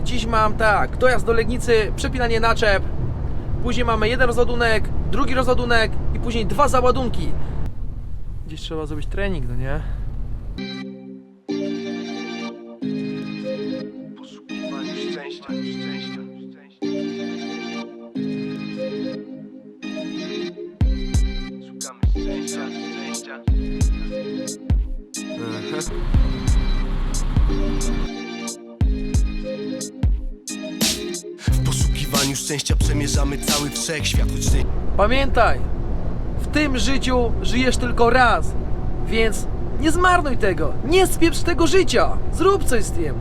Dziś mam tak, dojazd do Legnicy, przepinanie naczep, później mamy jeden rozładunek, drugi rozładunek i później dwa załadunki. Dziś trzeba zrobić trening, no nie? Cały wszechświat, Pamiętaj, w tym życiu żyjesz tylko raz, więc nie zmarnuj tego, nie spieprz tego życia, zrób coś z tym.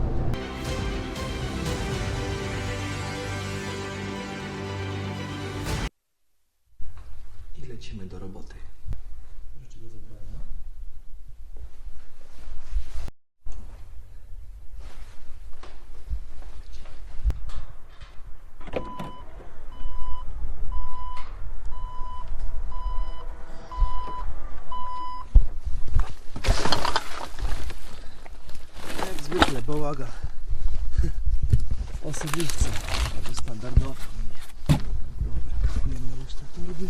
Osobiste, albo standardowo. Dobra, pakujemy na resztę torby.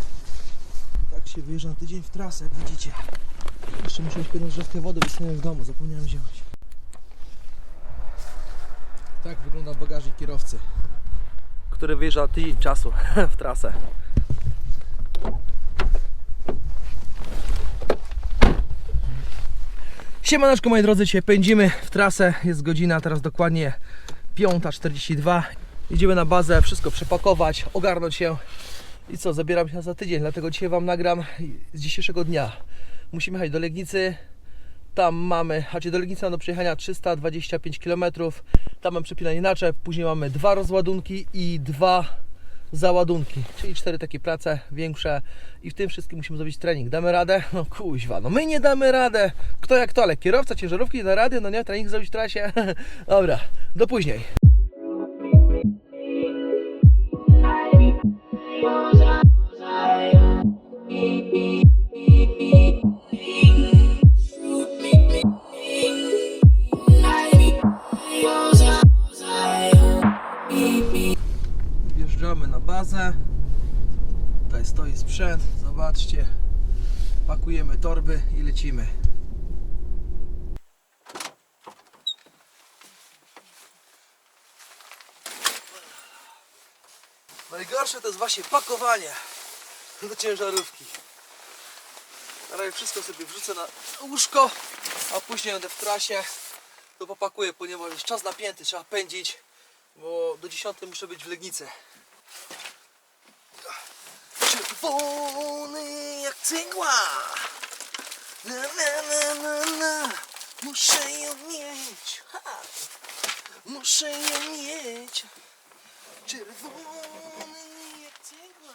Tak się wyjeżdża na tydzień w trasę, jak widzicie. Jeszcze muszę mieć pewną drzewkę wody, jestem w domu, zapomniałem wziąć. Tak wygląda bagażnik kierowcy. Który wyjeżdża na tydzień czasu w trasę. Siemaneczko moi drodzy, dzisiaj pędzimy w trasę, jest godzina teraz dokładnie 5.42 Idziemy na bazę, wszystko przepakować, ogarnąć się. I co, zabieram się za tydzień, dlatego dzisiaj Wam nagram z dzisiejszego dnia. Musimy jechać do Legnicy, tam mamy, znaczy do Legnicy mam do przejechania 325 km Tam mam przepinanie naczep, później mamy dwa rozładunki i dwa załadunki, czyli cztery takie prace większe i w tym wszystkim musimy zrobić trening. Damy radę? No kuźwa, no my nie damy radę. Kto jak to, ale kierowca ciężarówki da rady, no nie, trening zrobić w trasie. Dobra, do później. Zobaczcie. Pakujemy torby i lecimy. Najgorsze to jest właśnie pakowanie do ciężarówki. Na wszystko sobie wrzucę na łóżko, a później będę w trasie to popakuję, ponieważ jest czas napięty, trzeba pędzić, bo do 10 muszę być w Legnicy. Czerwony jak cegła. Na, na, na, na, na. Muszę ją mieć. Ha. Muszę ją mieć. Czerwony jak cegła.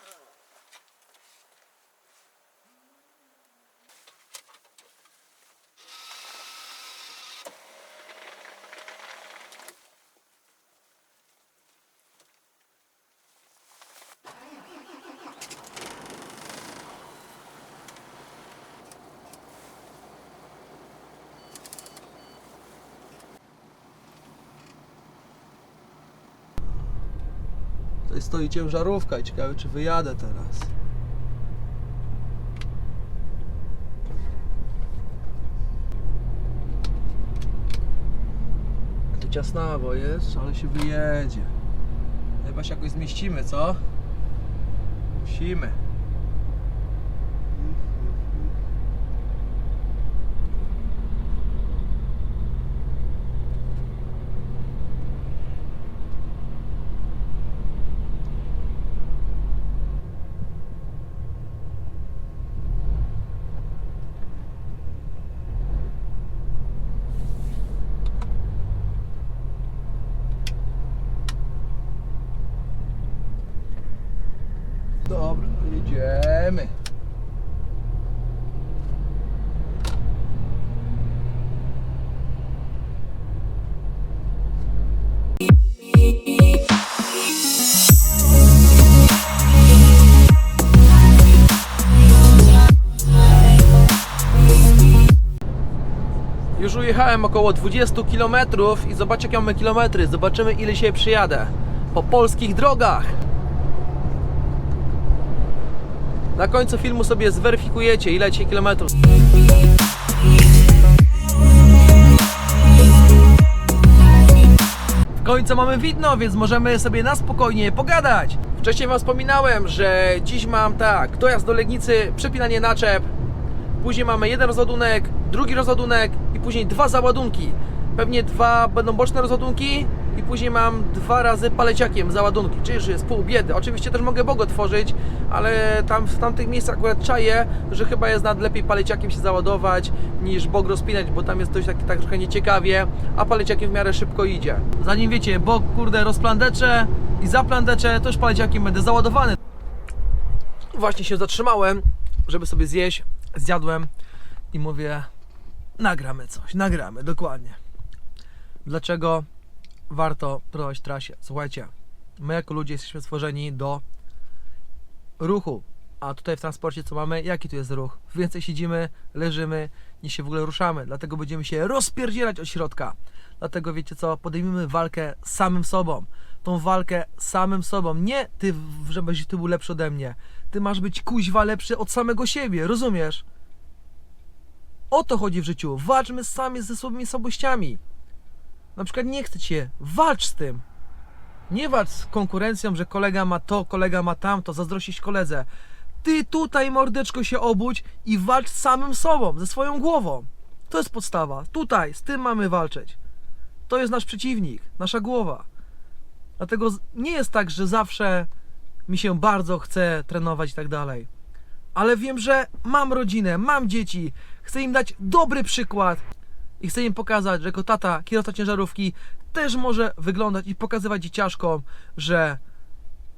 Tutaj stoi ciężarówka i ciekawe czy wyjadę teraz. Tu ciasnawo jest, ale się wyjedzie. Chyba się jakoś zmieścimy, co? Musimy. Już ujechałem około 20 km i zobaczcie jakie mamy kilometry. Zobaczymy ile się przyjadę. Po polskich drogach. Na końcu filmu sobie zweryfikujecie ile dzisiaj kilometrów. W końcu mamy widno, więc możemy sobie na spokojnie pogadać. Wcześniej Wam wspominałem, że dziś mam tak, dojazd do Legnicy, przepinanie naczep, później mamy jeden rozładunek, drugi rozładunek i później dwa załadunki. Pewnie dwa będą boczne rozładunki i później mam dwa razy paleciakiem załadunki, czyli że jest pół biedy. Oczywiście też mogę bogo tworzyć, ale tam w tamtych miejscach akurat czaję, że chyba jest nad lepiej paleciakiem się załadować niż bog rozpinać, bo tam jest dość tak, tak trochę nieciekawie, a paleciakiem w miarę szybko idzie. Zanim wiecie, bok kurde rozplandecze i zaplandecze, to już paleciakiem będę załadowany. Właśnie się zatrzymałem, żeby sobie zjeść, zjadłem i mówię, nagramy coś, nagramy, dokładnie. Dlaczego warto prowadzić trasie? Słuchajcie, my jako ludzie jesteśmy stworzeni do ruchu, a tutaj w transporcie co mamy? Jaki tu jest ruch? Więcej siedzimy, leżymy, niż się w ogóle ruszamy, dlatego będziemy się rozpierdzielać od środka. Dlatego wiecie co, podejmijmy walkę z samym sobą. Tą walkę samym sobą. Nie ty, żebyś ty był lepszy ode mnie. Ty masz być kuźwa lepszy od samego siebie, rozumiesz? O to chodzi w życiu. Walczmy sami ze swoimi słabościami. Na przykład nie chcę cię, walcz z tym. Nie walcz z konkurencją, że kolega ma to, kolega ma tamto, zazdrościć koledze. Ty tutaj, mordeczko, się obudź i walcz z samym sobą, ze swoją głową. To jest podstawa. Tutaj, z tym mamy walczyć. To jest nasz przeciwnik, nasza głowa. Dlatego nie jest tak, że zawsze mi się bardzo chce trenować i tak dalej. Ale wiem, że mam rodzinę, mam dzieci, chcę im dać dobry przykład i chcę im pokazać, że jako tata kierowca ciężarówki też może wyglądać i pokazywać dzieciaszkom, że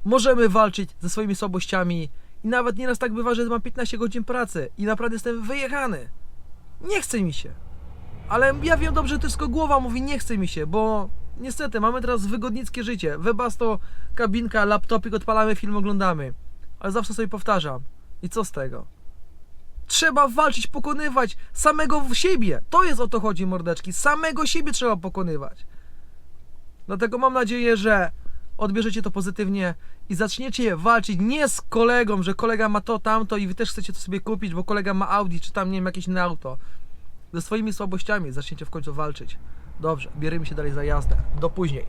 możemy walczyć ze swoimi słabościami i nawet nieraz tak bywa, że mam 15 godzin pracy i naprawdę jestem wyjechany. Nie chce mi się. Ale ja wiem dobrze, że tylko głowa mówi nie chce mi się, bo niestety mamy teraz wygodnickie życie. Webasto, kabinka, laptopik, odpalamy film, oglądamy. Ale zawsze sobie powtarzam. I co z tego? Trzeba walczyć, pokonywać samego siebie. To jest o to chodzi, mordeczki. Samego siebie trzeba pokonywać. Dlatego mam nadzieję, że odbierzecie to pozytywnie i zaczniecie walczyć nie z kolegą, że kolega ma to, tamto i wy też chcecie to sobie kupić, bo kolega ma Audi, czy tam nie wiem, jakieś inne auto. Ze swoimi słabościami zaczniecie w końcu walczyć. Dobrze, bierzemy się dalej za jazdę. Do później.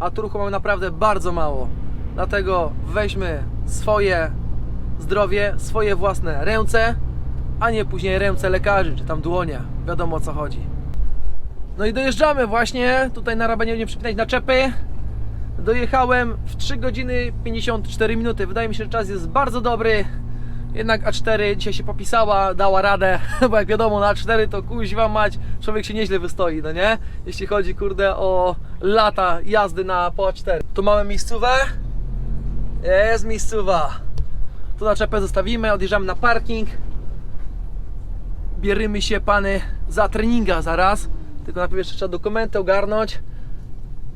A tu ruchu mamy naprawdę bardzo mało. Dlatego weźmy swoje zdrowie, swoje własne ręce, a nie później ręce lekarzy, czy tam dłonie. Wiadomo o co chodzi. No i dojeżdżamy właśnie. Tutaj na rabanie będziemy przypinać naczepy. Dojechałem w 3 godziny 54 minuty. Wydaje mi się, że czas jest bardzo dobry. Jednak A4 dzisiaj się popisała, dała radę, bo jak wiadomo na A4 to kuźwa mać, człowiek się nieźle wystoi, no nie? Jeśli chodzi kurde o lata jazdy na po A4. Tu mamy miejscówę. Jest miejscowa. Tu naczepę zostawimy, odjeżdżamy na parking. Bierzemy się pany za treninga zaraz. Tylko najpierw jeszcze trzeba dokumenty ogarnąć.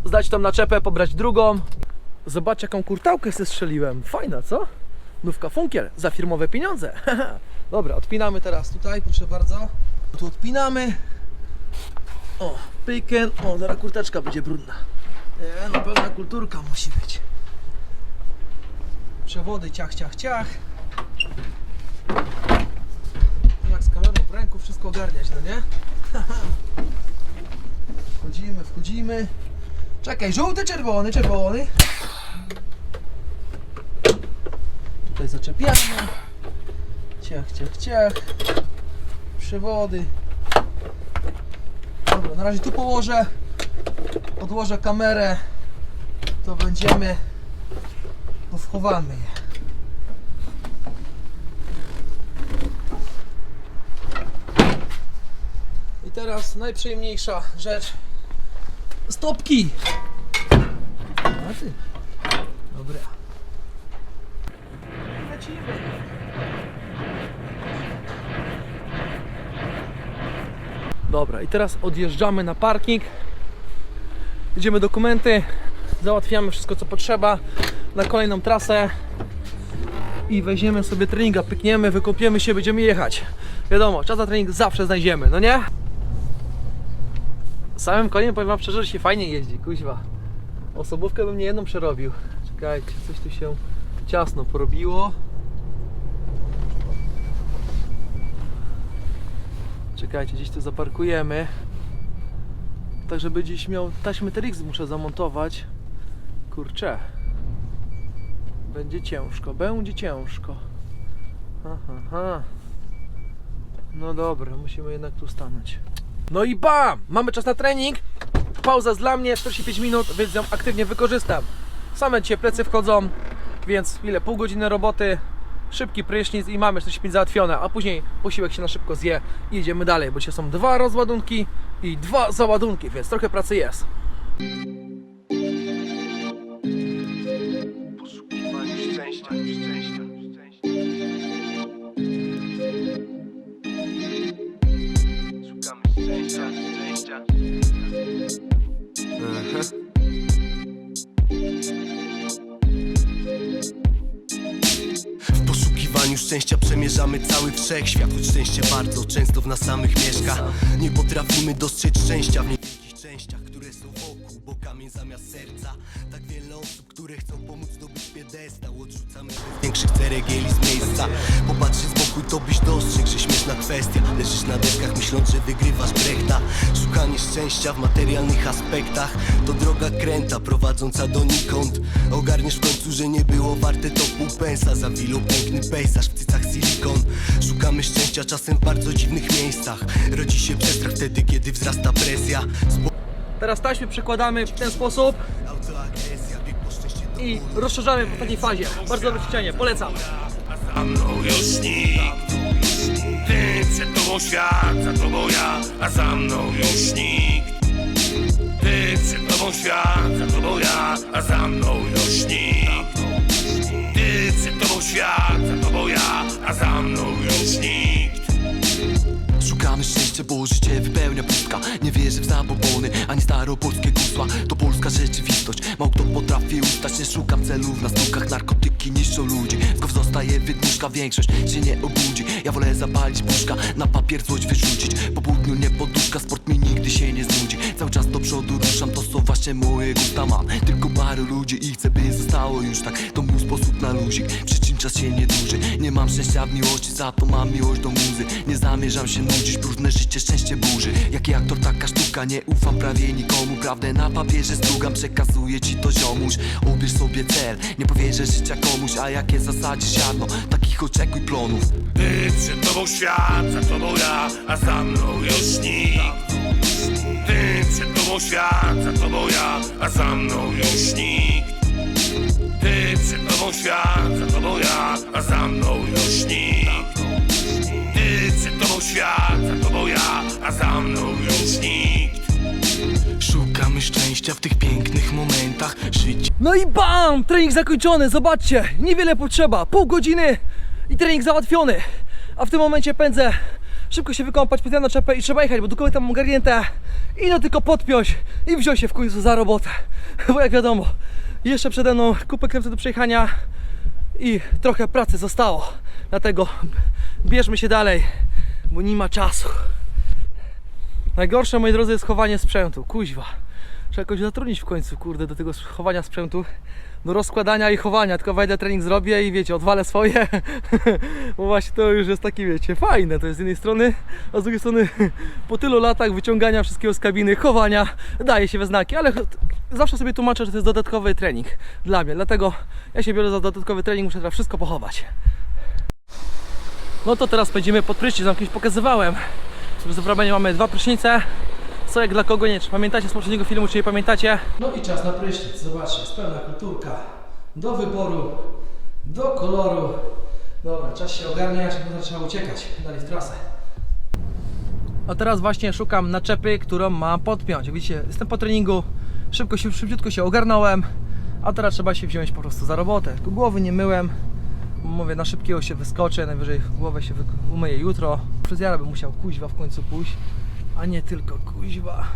Zdać tą naczepę, pobrać drugą. Zobacz jaką kurtałkę sobie strzeliłem. Fajna, co? Nówka funkiel za firmowe pieniądze. Dobra, odpinamy teraz tutaj, proszę bardzo. Tu odpinamy. O, pyken. O, zaraz kurteczka będzie brudna. Nie, no pełna kulturka musi być. Przewody ciach, ciach, ciach. Jak z kamerą w ręku wszystko ogarniać, no nie? Wchodzimy, wchodzimy. Czekaj, żółty, czerwony, czerwony. Tutaj zaczepiamy. Ciach, ciach, ciach. Przewody. Dobra, na razie tu położę. Odłożę kamerę. To będziemy. To wchowamy je. I teraz najprzyjemniejsza rzecz. Stopki! A. Dobra. Dobra, i teraz odjeżdżamy na parking. Idziemy dokumenty, załatwiamy wszystko co potrzeba na kolejną trasę i weźmiemy sobie treninga, pykniemy, wykopiemy się, będziemy jechać. Wiadomo, czas na trening zawsze znajdziemy, no nie? Samym koniem powiem wam szczerze, że się fajnie jeździ, kuźwa. Osobówkę bym nie jedną przerobił. Czekajcie, coś tu się ciasno porobiło. Czekajcie, gdzieś tu zaparkujemy. Tak, żeby gdzieś miał taśmy TRX muszę zamontować. Kurczę. Będzie ciężko, będzie ciężko. Aha, aha. No dobra, musimy jednak tu stanąć. No i bam! Mamy czas na trening. Pauza jest dla mnie 45 minut, więc ją aktywnie wykorzystam. Same plecy wchodzą, więc ile? Pół godziny roboty, szybki prysznic i mamy 45 załatwione, a później posiłek się na szybko zje i jedziemy dalej, bo dzisiaj są dwa rozładunki i dwa załadunki, więc trochę pracy jest. Przemierzamy cały wszechświat Choć szczęście bardzo często w nas samych mieszka. Nie potrafimy dostrzec szczęścia w niewielkich częściach Które są wokół, bo kamień zamiast serca. Tak wiele osób, które chcą pomóc zdobyć piedestał. Odrzucamy większych ceregieli z miejsca. Popatrz z boku to byś dostrzegł, że śmieszna kwestia. Leżysz na deskach myśląc, że wygrywasz Szukanie szczęścia w materialnych aspektach. To droga kręta prowadząca donikąd. Ogarniesz w końcu, że nie było warte to pół pensa Za wilą piękny pejzaż w cycach silikon. Szukamy szczęścia czasem w bardzo dziwnych miejscach. Rodzi się przestrach wtedy, kiedy wzrasta presja. Spo- Teraz taśmy przekładamy w ten sposób Autoagresja, bieg po szczęście to i rozszerzamy w takiej fazie. Bardzo dobre ćwiczenie, polecam. Za mną już nikt przed tobą świat, za tobą ja A za mną już nikt. Ty przed tobą świat, za tobą ja A za mną już nikt. Ty przed tobą świat, za tobą ja A za mną już nikt. Szukamy szczęścia, bo życie wypełnia pustka. Nie wierzę w zabobony, ani staropolskie gusła. To polska rzeczywistość, mało kto potrafi ustać. Nie szukam celów na stukach, narkotyki niszczą ludzi. Znów zostaje wydmuszka, większość się nie obudzi Ja wolę zapalić puszka, na papier złość wyrzucić. Po południu nie poduszka, sport mi nigdy się nie znudzi. Cały czas do przodu ruszam, to są właśnie moje gusta. Mam tylko paru ludzi i chcę by zostało już tak. To sposób na luzik, przy czym czas się nie dłuży. Nie mam szczęścia w miłości, za to mam miłość do muzy. Nie zamierzam się nudzić, próżne życie szczęście burzy. Jaki aktor, taka sztuka, nie ufam prawie nikomu. Prawdę na papierze strugam, przekazuję ci to ziomuś. Ubierz sobie cel, nie powierzę życia komuś. A jakie zasadzie siadną, takich oczekuj plonów. Ty przed tobą świat, za tobą ja A za mną już nikt. Ty przed tobą świat, za tobą ja A za mną już nikt Ty przed tobą świat, za tobą ja A za mną już nikt Ty przed tobą świat, za tobą ja A za mną już nikt Szukamy szczęścia w tych pięknych momentach Życie No i bam! Trening zakończony, zobaczcie, niewiele potrzeba, pół godziny i trening załatwiony. A w tym momencie pędzę szybko się wykąpać, specjalnie na czepę i trzeba jechać, bo dokumenty mam ogarnięte i no tylko podpiąć i wziąć się w końcu za robotę. Bo jak wiadomo, jeszcze przede mną kupę kilometrów do przejechania i trochę pracy zostało. Dlatego bierzmy się dalej, bo nie ma czasu. Najgorsze, moi drodzy, jest chowanie sprzętu. Kuźwa. Trzeba jakoś zatrudnić w końcu, kurde, do tego chowania sprzętu. Do rozkładania i chowania. Tylko wejdę trening zrobię i wiecie, odwalę swoje. Bo właśnie to już jest takie, wiecie, fajne. To jest z jednej strony, a z drugiej strony po tylu latach wyciągania wszystkiego z kabiny, chowania, daje się we znaki, ale zawsze sobie tłumaczę, że to jest dodatkowy trening dla mnie. Dlatego ja się biorę za dodatkowy trening, muszę teraz wszystko pochować. No to teraz będziemy pod prysznic, tam kiedyś pokazywałem. W Zabranie mamy dwa prysznice. Co jak dla kogo nie? Czy pamiętacie z poprzedniego filmu, czy nie pamiętacie? No i czas na prysznic. Zobaczcie, jest pełna kulturka. Do wyboru, do koloru. Dobra, czas się ogarniać, bo trzeba uciekać dalej w trasę. A teraz właśnie szukam naczepy, którą mam podpiąć. Jak widzicie, jestem po treningu, szybko się, szybciutko się ogarnąłem, a teraz trzeba się wziąć po prostu za robotę. Tylko głowy nie myłem, mówię, na szybkiego się wyskoczę, najwyżej głowę się umyję jutro. Przez jara bym musiał kuźwa w końcu pójść, a nie tylko kuźwa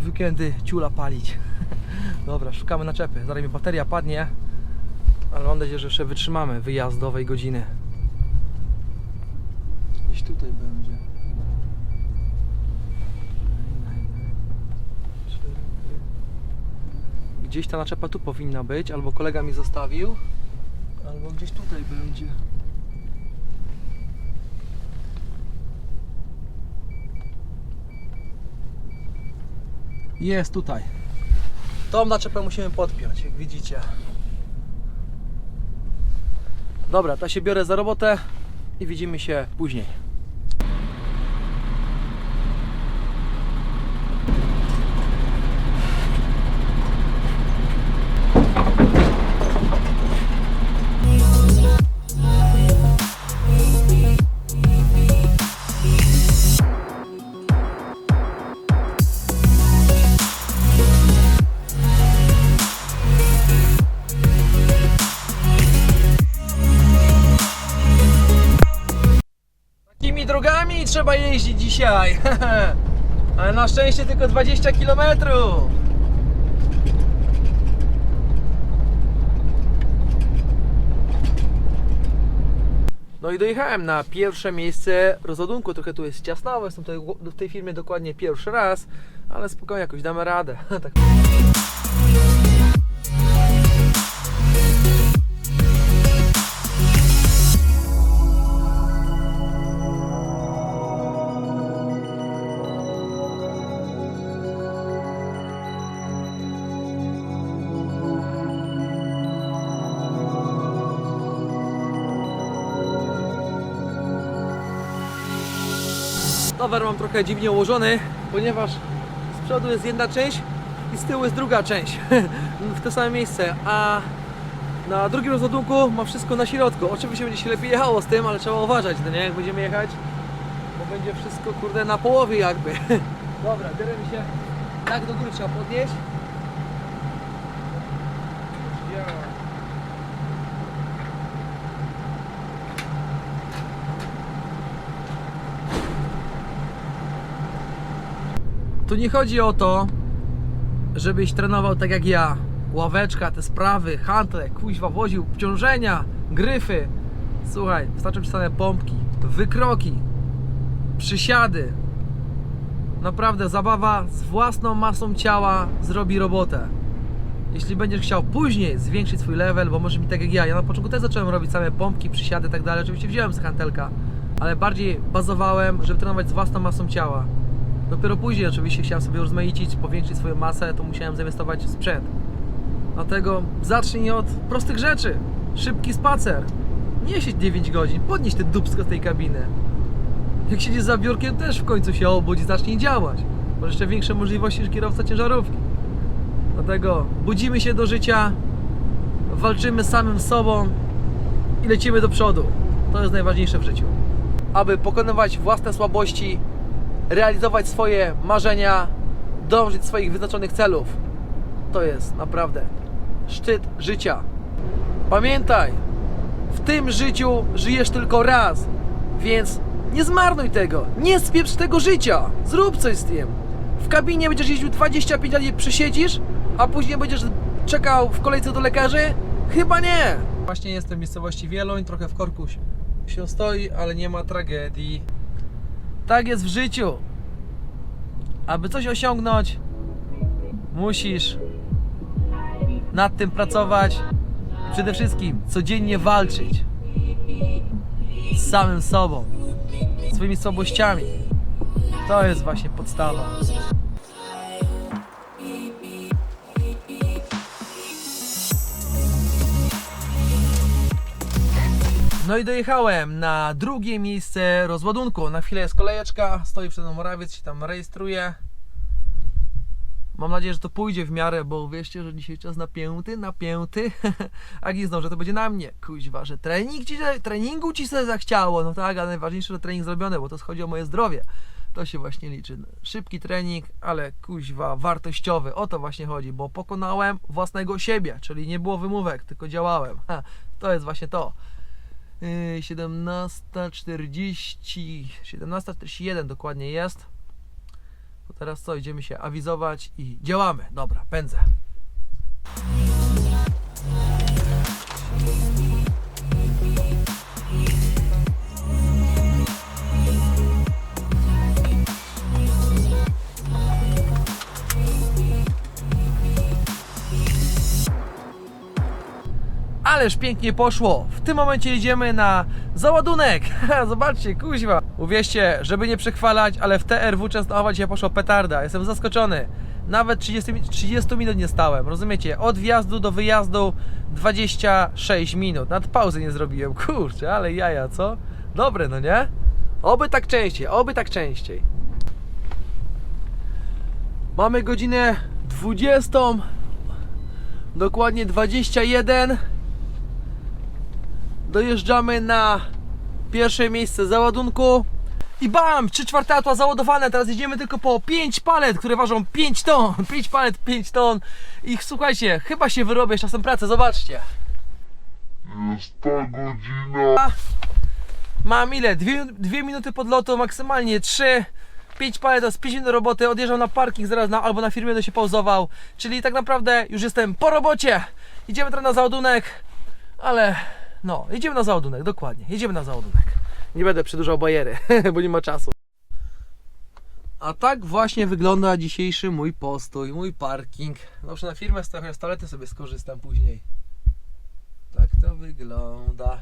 w weekendy ciula palić. Dobra, szukamy naczepy. Zaraz mi bateria padnie, ale mam nadzieję, że jeszcze wytrzymamy wyjazdowej godziny. Gdzieś tutaj będzie. Gdzieś ta naczepa tu powinna być, albo kolega mi zostawił, albo gdzieś tutaj będzie. Jest tutaj. Tą naczepę musimy podpiąć, jak widzicie. Dobra, to się biorę za robotę i widzimy się później. Trzeba jeździć dzisiaj. Ale na szczęście tylko 20 km. No i dojechałem na pierwsze miejsce rozładunku. Trochę tu jest ciasnawo, jestem tutaj w tej firmie dokładnie pierwszy raz, ale spokojnie jakoś damy radę. Towar mam trochę dziwnie ułożony, ponieważ z przodu jest jedna część i z tyłu jest druga część w to samo miejsce, a na drugim rozładunku mam wszystko na środku. Oczywiście będzie się lepiej jechało z tym, ale trzeba uważać, no nie, jak będziemy jechać, bo będzie wszystko kurde na połowie jakby. Dobra, bierzemy się, tak do góry trzeba podnieść. Ja. Tu nie chodzi o to, żebyś trenował tak jak ja. Ławeczka, te sprawy, handle, kuźwa, woził obciążenia, gryfy. Słuchaj, wystarczą ci same pompki, wykroki, przysiady. Naprawdę zabawa z własną masą ciała zrobi robotę. Jeśli będziesz chciał później zwiększyć swój level, bo może mi tak jak ja, ja na początku też zacząłem robić same pompki, przysiady i tak dalej, oczywiście wziąłem z hantelka, ale bardziej bazowałem, żeby trenować z własną masą ciała. Dopiero później oczywiście chciałem sobie urozmaicić, powiększyć swoją masę, to musiałem zainwestować w sprzęt. Dlatego zacznij od prostych rzeczy. Szybki spacer. Nie siedź 9 godzin, podnieś te dupsko z tej kabiny. Jak siedzisz za biurkiem, też w końcu się obudź i zacznij działać. Masz jeszcze większe możliwości niż kierowca ciężarówki. Dlatego budzimy się do życia, walczymy samym sobą i lecimy do przodu. To jest najważniejsze w życiu. Aby pokonywać własne słabości, realizować swoje marzenia, dążyć swoich wyznaczonych celów. To jest naprawdę szczyt życia. Pamiętaj, w tym życiu żyjesz tylko raz, więc nie zmarnuj tego, nie spieprz tego życia, zrób coś z tym. W kabinie będziesz jeździł 25 lat i przesiedzisz, a później będziesz czekał w kolejce do lekarzy? Chyba nie. Właśnie jestem w miejscowości Wieloń, trochę w korku się stoi, ale nie ma tragedii. Tak jest w życiu. Aby coś osiągnąć, musisz nad tym pracować. Przede wszystkim codziennie walczyć z samym sobą, swoimi słabościami. To jest właśnie podstawa. No i dojechałem na drugie miejsce rozładunku. Na chwilę jest kolejeczka, stoi przed mną Morawiec, się tam rejestruje. Mam nadzieję, że to pójdzie w miarę, bo wierzcie, że dzisiaj czas napięty, napięty. A nie że to będzie na mnie. Kuźwa, że trening ci, treningu ci się zachciało. No tak, ale najważniejsze, że trening zrobiony, bo to chodzi o moje zdrowie. To się właśnie liczy. Szybki trening, ale kuźwa, wartościowy. O to właśnie chodzi, bo pokonałem własnego siebie, czyli nie było wymówek, tylko działałem. Ha, to jest właśnie to. Yy, 17.40 17.41 dokładnie jest. To teraz co? Idziemy się awizować i działamy. Dobra, pędzę. Ależ pięknie poszło. W tym momencie jedziemy na załadunek. Zobaczcie, kuźwa. Uwierzcie, żeby nie przechwalać, ale w TRW Częstochowa dzisiaj poszła petarda. Jestem zaskoczony. Nawet 30, mi- 30 minut nie stałem, rozumiecie? Od wjazdu do wyjazdu 26 minut. Nad pauzy nie zrobiłem. Kurczę, ale jaja, co? Dobre, no nie? Oby tak częściej, oby tak częściej. Mamy godzinę 20. Dokładnie 21. Dojeżdżamy na pierwsze miejsce załadunku. I bam! 3 czwarte auto załadowane. Teraz jedziemy tylko po 5 palet, które ważą 5 ton. 5 palet, 5 ton. I słuchajcie, chyba się wyrobię z czasem pracy. Zobaczcie. Jest ta godzina. Mam ile? Dwie, dwie minuty podlotu, maksymalnie trzy. 5 palet, jest 5 minut roboty, odjeżdżam na parking zaraz na, albo na firmie będę się pauzował. Czyli tak naprawdę już jestem po robocie. Idziemy teraz na załadunek, ale no, jedziemy na załadunek, dokładnie. Jedziemy na załadunek. Nie będę przedłużał bajery, bo nie ma czasu. A tak właśnie wygląda dzisiejszy mój postój, mój parking. Dobrze, na firmę z toalety sobie skorzystam później. Tak to wygląda.